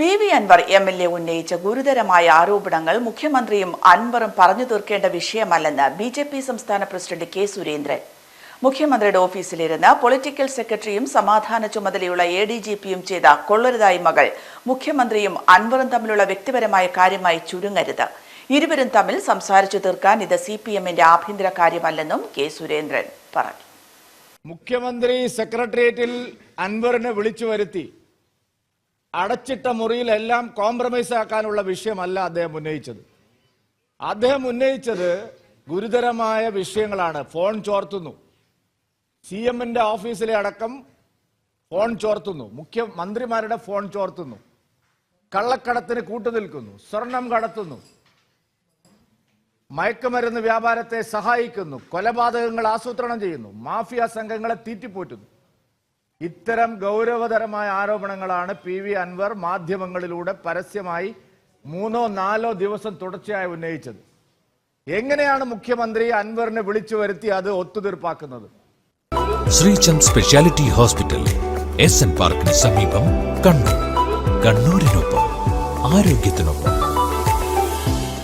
P V Anvar M L A ഉന്നയിച്ച ഗുരുതരമായ ആരോപണങ്ങൾ മുഖ്യമന്ത്രിയും അൻവറും പറഞ്ഞു തീർക്കേണ്ട വിഷയമല്ലെന്ന് ബി ജെ പി സംസ്ഥാന പ്രസിഡന്റ് കെ സുരേന്ദ്രൻ. മുഖ്യമന്ത്രിയുടെ ഓഫീസിലിരുന്ന് പൊളിറ്റിക്കൽ സെക്രട്ടറിയും സമാധാന ചുമതലയുള്ള എ ഡി ജി പിയും ചെയ്ത കൊള്ളരുതായ്മകൾ മുഖ്യമന്ത്രിയും അൻവറും തമ്മിലുള്ള വ്യക്തിപരമായ കാര്യമായി ചുരുങ്ങരുത്. ഇരുവരും തമ്മിൽ സംസാരിച്ചു തീർക്കാൻ ഇത് സി പി എമ്മിന്റെ ആഭ്യന്തര കാര്യമല്ലെന്നും കെ സുരേന്ദ്രൻ പറഞ്ഞു. മുഖ്യമന്ത്രി സെക്രട്ടേറിയറ്റിൽ അൻവറിനെ വിളിച്ചു വരുത്തി. അടച്ചിട്ട മുറിയിലെല്ലാം കോംപ്രമൈസ് ആക്കാനുള്ള വിഷയമല്ല അദ്ദേഹം ഉന്നയിച്ചത്. അദ്ദേഹം ഉന്നയിച്ചത് ഗുരുതരമായ വിഷയങ്ങളാണ്. ഫോൺ ചോർത്തുന്നു. സി എമ്മിന്റെ ഓഫീസിലെ അടക്കം ഫോൺ ചോർത്തുന്നു. മുഖ്യമന്ത്രിമാരുടെ ഫോൺ ചോർത്തുന്നു. കള്ളക്കടത്തിന് കൂട്ടുനിൽക്കുന്നു. സ്വർണം കടത്തുന്നു. മയക്കുമരുന്ന് വ്യാപാരത്തെ സഹായിക്കുന്നു. കൊലപാതകങ്ങൾ ആസൂത്രണം ചെയ്യുന്നു. മാഫിയ സംഘങ്ങളെ തീറ്റിപ്പോറ്റുന്നു. ഇത്തരം ഗൗരവതരമായ ആരോപണങ്ങളാണ് പി വി അൻവർ മാധ്യമങ്ങളിലൂടെ പരസ്യമായി മൂന്നോ നാലോ ദിവസം തുടർച്ചയായി ഉന്നയിച്ചത്. എങ്ങനെയാണ് മുഖ്യമന്ത്രി അൻവറിനെ വിളിച്ചു വരുത്തി അത് ഒത്തുതീർപ്പാക്കുന്നത്? Sreechand speciality hospital S N പാർക്കിന് സമീപം കണ്ണൂർ. കണ്ണൂരിനൊപ്പം ആരോഗ്യത്തിനൊപ്പം.